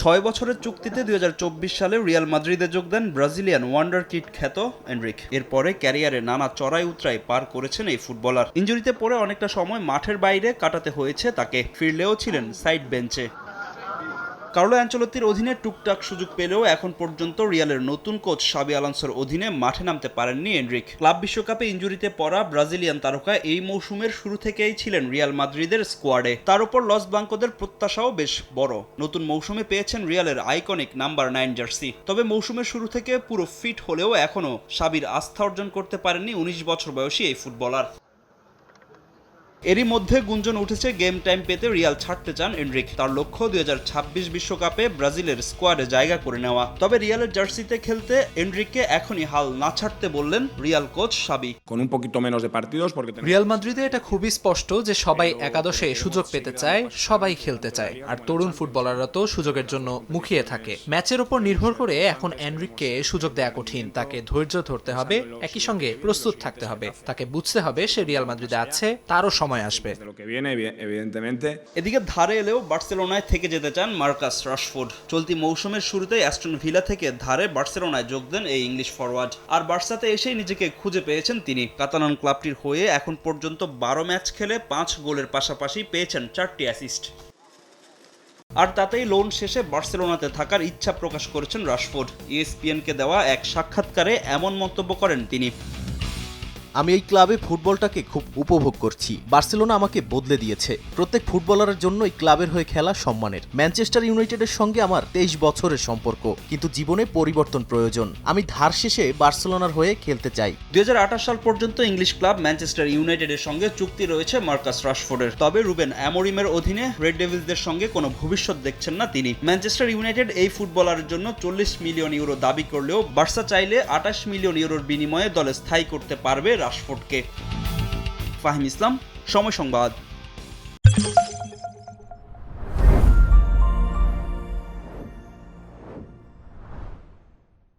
ছয় বছরের চুক্তিতে দুই হাজার চব্বিশ সালে রিয়াল মাদ্রিদে যোগ দেন ব্রাজিলিয়ান ওয়ান্ডার কিট খ্যাত এনরিক। এরপরে ক্যারিয়ারে নানা চড়াই উতরাই পার করেছেন এই ফুটবলার। ইঞ্জুরিতে পড়ে অনেকটা সময় মাঠের বাইরে কাটাতে হয়েছে তাকে। ফিরলেও ছিলেন সাইড বেঞ্চে। কার্লো অ্যাঞ্চলত্তির অধীনে টুকটাক সুযোগ পেলেও এখন পর্যন্ত রিয়ালের নতুন কোচ সাবি আলানসোর অধীনে মাঠে নামতে পারেননি এন্ড্রিক ক্লাব বিশ্বকাপে ইঞ্জুরিতে পড়া ব্রাজিলিয়ান তারকা এই মৌসুমের শুরু থেকেই ছিলেন রিয়াল মাদ্রিদের স্কোয়াডে। তার উপর লস ব্লাঙ্কোদের প্রত্যাশাও বেশ বড়। নতুন মৌসুমে পেয়েছেন রিয়ালের আইকনিক নাম্বার নাইন জার্সি। তবে মৌসুমের শুরু থেকে পুরো ফিট হলেও এখনও সাবির আস্থা অর্জন করতে পারেননি উনিশ বছর বয়সী এই ফুটবলার। এরই মধ্যে গুঞ্জন উঠেছে গেম টাইম পেতে রিয়াল ছাড়তে চান এনরিক। তার লক্ষ্য দুই বিশ্বকাপে ব্রাজিলের স্কোয়াডে জায়গা করে নেওয়া। তবে রিয়ালের জার্সিতে খেলতে এনরিককে এখনই হাল না ছাড়তে বললেন রিয়াল কোচ সাবি। রিয়াল মাদ্রিদে এটা খুবই স্পষ্ট যে সবাই একাদশে সুযোগ পেতে চায় সবাই খেলতে চায়। আর তরুণ ফুটবলাররা তো সুযোগের জন্য মুখিয়ে থাকে। ম্যাচের উপর নির্ভর করে এখন এনরিককে সুযোগ দেয়া কঠিন। তাকে ধৈর্য ধরতে হবে একই সঙ্গে প্রস্তুত থাকতে হবে। তাকে বুঝতে হবে সে রিয়াল মাদ্রিদে আছে তারও সময় আসবে। এদিকে ধারে এলেও বার্সেলোনায় থেকে যেতে চান মার্কাস রাশফোর্ড। চলতি মৌসুমের শুরুতেই অ্যাস্টন ভিলা থেকে ধারে বার্সেলোনায় যোগ দেন এই ইংলিশ ফরওয়ার্ড আর বার্সাতে এসেই নিজেকে খুঁজে পেয়েছেন তিনি। কাতালান ক্লাবটির হয়ে এখন পর্যন্ত বারো ম্যাচ খেলে পাঁচ গোলের পাশাপাশি পেয়েছেন চারটি অ্যাসিস্ট। আর তাতেই লোন শেষে বার্সেলোনাতে থাকার ইচ্ছা প্রকাশ করেছেন রাশফোর্ড। ইএসপিএনকে দেওয়া এক সাক্ষাৎকারে এমন মন্তব্য করেন তিনি। আমি এই ক্লাবে ফুটবলটাকে খুব উপভোগ করছি। বার্সেলোনা আমাকে বদলে দিয়েছে। প্রত্যেক ফুটবলারের জন্য এই ক্লাবের হয়ে খেলা সম্মানের। ম্যানচেস্টার ইউনাইটেডের সঙ্গে আমার তেইশ বছরের সম্পর্ক, কিন্তু জীবনে পরিবর্তন প্রয়োজন। আমি ধার শেষে বার্সেলোনার হয়ে খেলতে চাই। দু হাজার আঠাশ সাল পর্যন্ত ইংলিশ ক্লাব ম্যানচেস্টার ইউনাইটেডের সঙ্গে চুক্তি রয়েছে মার্কাস রাশফোর্ডের। তবে রুবেন অ্যামোরিমের অধীনে রেড ডেভিলসদের সঙ্গে কোনো ভবিষ্যৎ দেখছেন না তিনি। ম্যানচেস্টার ইউনাইটেড এই ফুটবলারের জন্য চল্লিশ মিলিয়ন ইউরো দাবি করলেও বার্সা চাইলে আঠাশ মিলিয়ন ইউরোর বিনিময়ে দলে স্থায়ী করতে পারবে রাশফোর্ডকে। ফাহিম ইসলাম সময় সংবাদ।